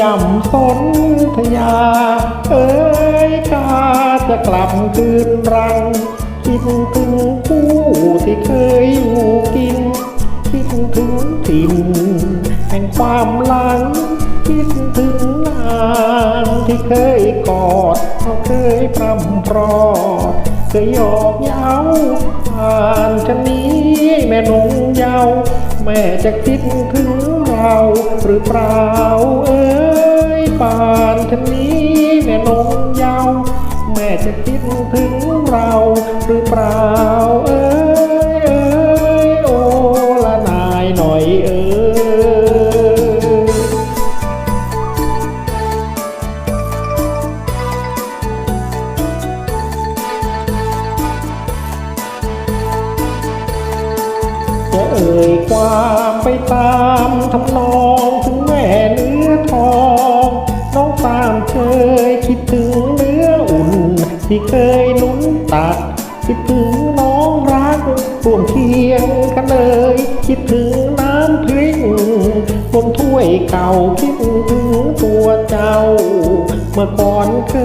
ย่ำสนธยา เอ้ยกาจะกลับคืนรัง คิดถึงผู้ที่เคยอยู่กิน คิดถึงถิ่นแห่งความหลัง คิดถึงนางที่เคยกอดเขาเคยพร่ำพรอดเคยหยอกเย้าผ่านชะนี้แม่นงเยาวแม่จะคิดถึง เราหรือเปล่าเอ้ยป่านทนี้แม่นงเยาว์แม่จะคิดถึงเราหรือเปล่า จะเอ่ยความไปตามทำนองถึงแม่เนื้อทอง น้องตามเคยคิดถึงเนื้ออุ่น ที่เคยนุ่นตัดคิดถึงน้องรักร่วมเคียงกันเลย คิดถึงน้ำพริกบนถ้วยเก่าคิดถึงตัวเจ้า เมื่อก่อนเค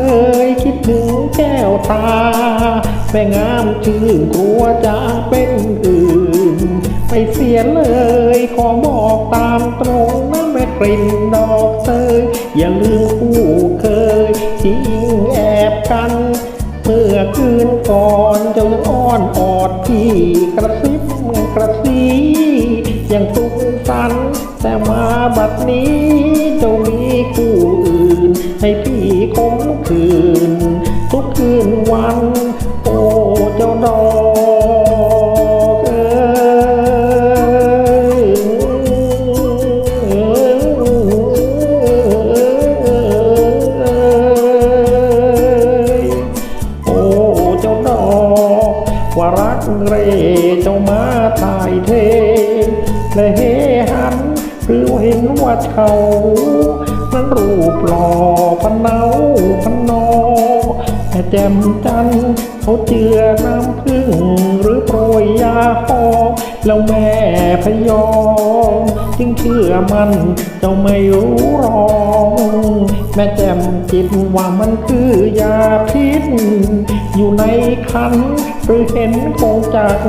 ยคิดถึงแก้วตาแม่งามชื่นกลัวจะเป็นอื่น ลิ่นดอกเตยอย่าลืมผู้เคยที่ยิ่งแอบกัน เมื่อคืนก่อนเจ้ายังอ้อนออดพี่กระซิบกระซียังสุขสันแต่มาบัดนี้เจ้ามีคู่อื่น ให้พี่คมคืน ทุกคืนวัน โอ้เจ้าดอก ว่ารักเรเจ้ามาถ่ายเทและเฮหันหรือเห็นว่าเขานั้นรูปหล่อพันเนาพันนอแม่แจ่มจันเขาเจือน้ำพึ่งหรือโปรยยาหอแล้วแม่พยอมจึงเชื่อมันเจ้าไม่รู้รอง ม่แจ่มจิตว่ามันคือยาพิษ อยู่ในคันหรือเห็นคงจัก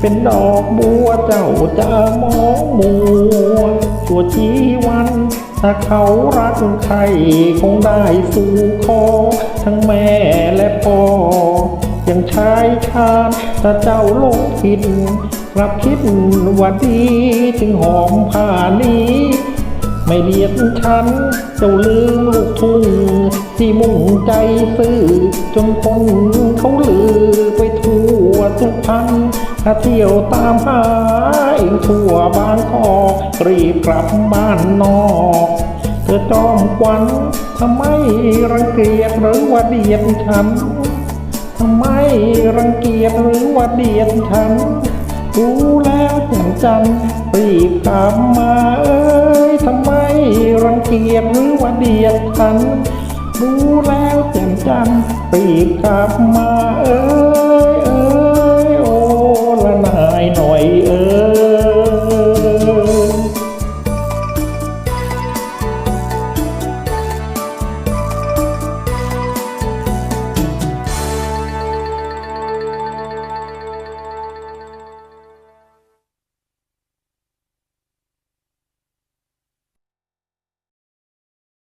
เป็นดอกบัวเจ้าจะมองมัวชั่วชีวัน ถ้าเขารักใครคงได้สู่คอ ทั้งแม่และพ่อยังชายชาญถ้าเจ้าหลงผิดกลับคิดว่าดีจึงหอมผ้านี้ ไม่เดียดฉันเจ้าลืมลูกทุ่งที่มุ่งใจซื่อจนคนเขาลือไปทั่วทุกพันถ้าเที่ยวตามหาเองทั่วบางกอกรีบกลับบ้านนอก เธอจอมควันทำไมรังเกียจหรือว่าเดียดฉันทำไมรังเกียจหรือว่าเดียดฉันรู้แล้วจังจันรีบกลับมาเอ้ยทำไมียดหรือว่าเดียดฉัน รู้แล้วแจ่มจันรีกลับมาเออ